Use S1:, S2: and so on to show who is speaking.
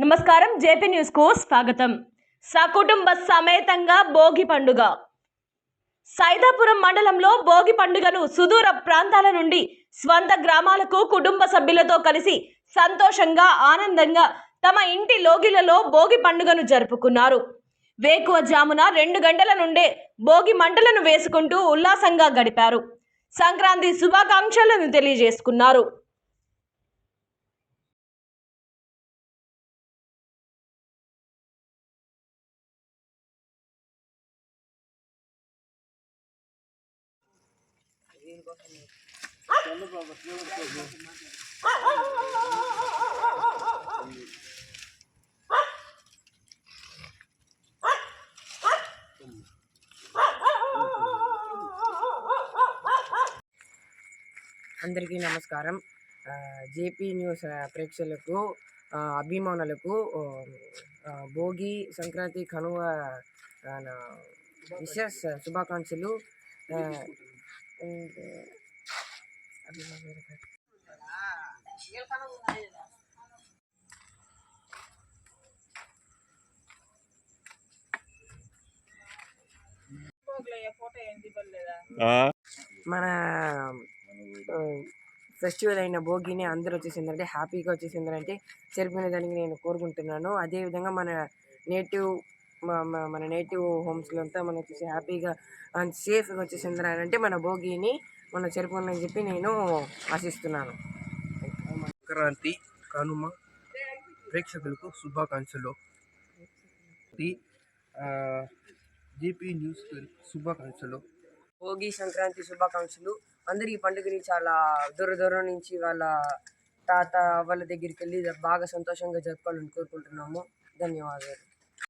S1: నమస్కారం జేపీ న్యూస్కు స్వాగతం. సకుటుంబ సమేతంగా భోగి పండుగ. సైదాపురం మండలంలో భోగి పండుగను సుదూర ప్రాంతాల నుండి స్వంత గ్రామాలకు కుటుంబ సభ్యులతో కలిసి సంతోషంగా ఆనందంగా తమ ఇంటి లోగిలలో భోగి పండుగను జరుపుకున్నారు. వేకువ జామున రెండు గంటల నుండే భోగి మంటలను వేసుకుంటూ ఉల్లాసంగా గడిపారు. సంక్రాంతి శుభాకాంక్షలను తెలియజేసుకున్నారు.
S2: అందరికీ నమస్కారం. జేపీ న్యూస్ ప్రేక్షకులకు అభిమానులకు భోగి సంక్రాంతి కనువ విశేష శుభాకాంక్షలు. మన ఫెస్టివల్ అయిన భోగిని అందరూ వచ్చేసిందంటే హ్యాపీగా వచ్చేసిందంటే జరుపుకునేదానికి నేను కోరుకుంటున్నాను. అదేవిధంగా మన నేటివ్ మన నేటివ్ హోమ్స్లో అంతా మనం వచ్చేసి హ్యాపీగా అండ్ సేఫ్గా వచ్చేసిందని అంటే మన భోగిని మనం జరుపుకున్నాని చెప్పి నేను ఆశిస్తున్నాను.
S3: సంక్రాంతి కనుమ ప్రేక్షకులకు శుభాకాంక్షలు. జేపీ న్యూస్ శుభాకాంక్షలు.
S2: భోగి సంక్రాంతి శుభాకాంక్షలు. అందరూ ఈ పండుగని చాలా దూర దూరం నుంచి వాళ్ళ తాత వాళ్ళ దగ్గరికి వెళ్ళి బాగా సంతోషంగా జరుపుకోవాలని కోరుకుంటున్నాము. ధన్యవాదాలు.